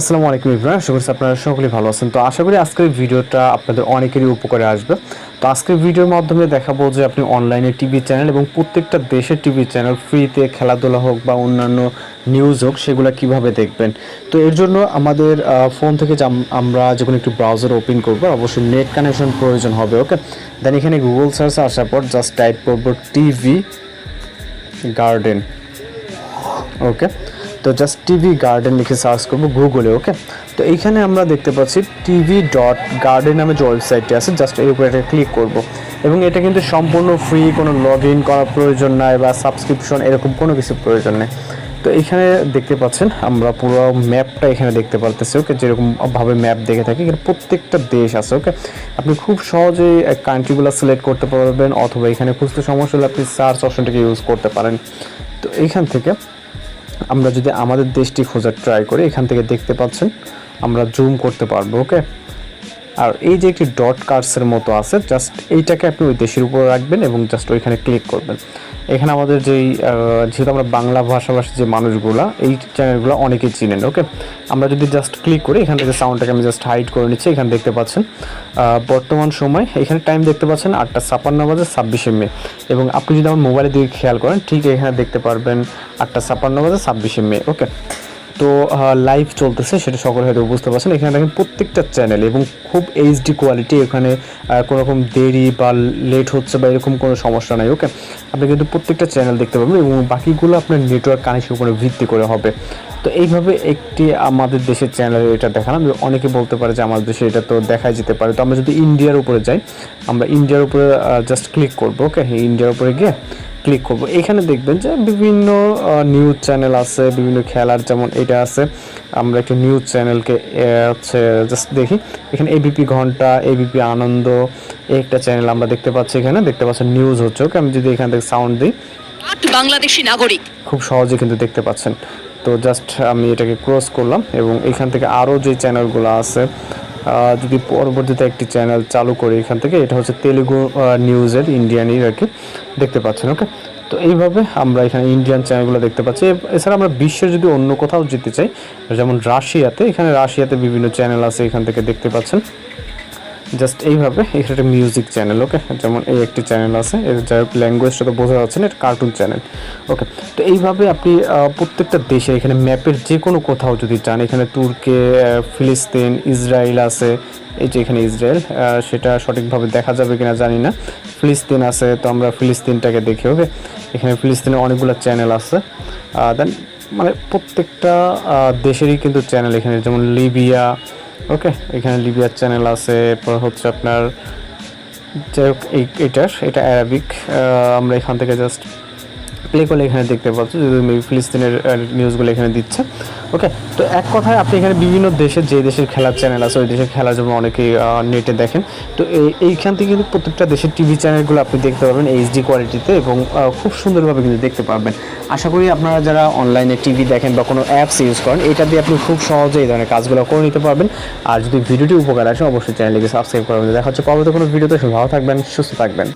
আসসালামু আলাইকুম ইব্রাহিম, আশা করছি আপনারা সকলেই ভালো আছেন। তো আশা করি আজকের ভিডিওটা আপনাদের অনেকেরই উপকারে আসবে। তো আজকের ভিডিওর মাধ্যমে দেখাবো যে আপনি অনলাইনে টিভি চ্যানেল এবং প্রত্যেকটা দেশের টিভি চ্যানেল ফ্রিতে খেলাধুলা হোক বা অন্যান্য নিউজ হোক, সেগুলো কীভাবে দেখবেন। তো এর জন্য আমাদের ফোন থেকে আমরা যখন একটু ব্রাউজার ওপেন করব, অবশ্যই নেট কানেকশন প্রয়োজন হবে ওকে দেন এখানে গুগল সার্চ আসার পর জাস্ট টাইপ করব টিভি গার্ডেন ওকে তো জাস্ট টিভি গার্ডেন লিখে সার্চ করব গুগলে ওকে তো এইখানে আমরা দেখতে পাচ্ছি টিভি ডট গার্ডেন নামে যে ওয়েবসাইটটি আছে জাস্ট এর উপরে এটা ক্লিক করব। এবং এটা কিন্তু সম্পূর্ণ ফ্রি কোনো লগ ইন করার প্রয়োজন নাই বা সাবস্ক্রিপশন এরকম কোনো কিছু প্রয়োজন নেই। তো এখানে দেখতে পাচ্ছেন, আমরা পুরো ম্যাপটা এখানে দেখতে পারতেছি ওকে যেরকম ভাবে ম্যাপ দেখে থাকি, এখানে প্রত্যেকটা দেশ আছে ওকে আপনি খুব সহজেই কান্ট্রিগুলো সিলেক্ট করতে পারবেন, অথবা এখানে খুঁজতে সমস্যা হলে আপনি সার্চ অপশনটাকে ইউজ করতে পারেন। তো এইখান থেকে আমরা যদি আমাদের দেশটি খোঁজার ট্রাই করি, এখান থেকে দেখতে পাচ্ছেন, আমরা জুম করতে পারব ওকে আর এই যে একটি ডট কার্ডসের মতো আছে জাস্ট এইটাকে আপনি ওই দেশের উপরে রাখবেন এবং জাস্ট ওইখানে ক্লিক করবেন। এখানে আমাদের যেই যেহেতু আমরা বাংলা ভাষাভাষী যে মানুষগুলা, এই চ্যানেলগুলো অনেকেই চিনেন ওকে আমরা যদি জাস্ট ক্লিক করি, এখান থেকে সাউন্ডটাকে আমি জাস্ট হাইড করে নিচ্ছি, এখানে দেখতে পাচ্ছেন। বর্তমান সময় এখানে টাইম দেখতে পাচ্ছেন আটটা ছাপ্পান্ন বাজে ছাব্বিশে মে, এবং আপনি যদি আমার মোবাইলের দিকে খেয়াল করেন, ঠিক এখানে দেখতে পারবেন আটটা ছাপান্ন বাজে ছাব্বিশে মে ওকে তো লাইভ চলতেছে, সেটা সকলে হয়তো বুঝতে পারছেন। এখানে দেখেন প্রত্যেকটা চ্যানেল এবং খুব এইচডি কোয়ালিটি এখানে কোনো রকম দেরি বা লেট হচ্ছে বা এরকম কোনো সমস্যা নাই ওকে আপনি কিন্তু প্রত্যেকটা চ্যানেল দেখতে পাবেন এবং বাকিগুলো আপনার নেটওয়ার্ক কানেকশন উপরে ভিত্তি করে হবে। তো, এইভাবে একটি আমাদের দেশের চ্যানেল এটা দেখালাম। অনেকে বলতে পারে যে আমাদের দেশে এটা তো দেখাই যেতে পারে। তো, আমরা যদি ইন্ডিয়ার উপরে যাই, আমরা ইন্ডিয়ার উপরে জাস্ট ক্লিক করব ওকে ইন্ডিয়ার উপরে গিয়ে ক্লিক করব। এখানে দেখবেন যে বিভিন্ন নিউজ চ্যানেল আছে বিভিন্ন খেলার যেমন এটা আছে আমরা একটু নিউজ চ্যানেলকে হচ্ছে জাস্ট দেখি। এখানে এবিপি ঘণ্টা এবিপি আনন্দ একটা চ্যানেল আমরা দেখতে পাচ্ছি এখানে দেখতে পাচ্ছেন নিউজ হচ্ছে। ওকে আমি যদি এখান থেকে সাউন্ড দিই। বাংলাদেশি নাগরিক। খুব সহজে কিন্তু দেখতে পাচ্ছেন। তো জাস্ট আমি এটাকে ক্রস করলাম এবং এখান থেকে আরও যে চ্যানেলগুলো আছে যদি পরবর্তীতে একটি চ্যানেল চালু করি এখান থেকে, এটা হচ্ছে তেলেগু নিউজের ইন্ডিয়ানই আর কি দেখতে পাচ্ছেন ওকে তো এইভাবে আমরা এখানে ইন্ডিয়ান চ্যানেলগুলো দেখতে পাচ্ছি। এছাড়া আমরা বিশ্বের যদি অন্য কোথাও যেতে চাই, যেমন রাশিয়াতে, এখানে রাশিয়াতে বিভিন্ন চ্যানেল আছে এখান থেকে দেখতে পাচ্ছেন। জাস্ট এইভাবে এখানে একটা মিউজিক চ্যানেল ওকে যেমন এই একটি চ্যানেল আছে, এর যাই হোক ল্যাঙ্গুয়েজটা তো বোঝা যাচ্ছে না, এটা কার্টুন চ্যানেল ওকে তো এইভাবে আপনি প্রত্যেকটা দেশে, এখানে ম্যাপের যে কোনো কোথাও যদি চান এখানে তুর্কে ফিলিস্তিন, ইসরায়েল আছে, এই যে এখানে ইসরায়েল সেটা সঠিকভাবে দেখা যাবে কিনা জানি না। ফিলিস্তিন আছে, তো আমরা ফিলিস্তিনটাকে দেখি ওকে এখানে ফিলিস্তিনের অনেকগুলো চ্যানেল আছে দেন মানে প্রত্যেকটা দেশেরই কিন্তু চ্যানেল এখানে, যেমন লিবিয়া ওকে এখানে লিবিয়ার চ্যানেল আছে, এরপর হচ্ছে আপনার যাই হোক এইটার এটা অ্যারাবিক আমরা এখান থেকে জাস্ট প্লে করলে এখানে দেখতে পাচ্ছি যদি মেবি ফিলিস্তিনের নিউজগুলো এখানে দিচ্ছে। ওকে তো এক কথায় আপনি এখানে বিভিন্ন দেশের যে দেশের খেলার চ্যানেল আছে, ওই দেশের খেলার জন্য অনেকেই নেটে দেখেন, তো এই, এইখান থেকে কিন্তু প্রত্যেকটা দেশের টিভি চ্যানেলগুলো আপনি দেখতে পারবেন এইচডি কোয়ালিটিতে এবং খুব সুন্দরভাবে কিন্তু দেখতে পারবেন। আশা করি আপনারা যারা অনলাইনে টিভি দেখেন বা কোনো অ্যাপস ইউজ করেন, এটা দিয়ে আপনি খুব সহজে এই ধরনের কাজগুলো করে নিতে পারবেন। আর যদি ভিডিওটি উপকার আসে, অবশ্যই চ্যানেলটিকে সাবস্ক্রাইব করবেন দেখা হচ্ছে পরবর্তী কোনো ভিডিওতে ভালো থাকবেন, সুস্থ থাকবেন।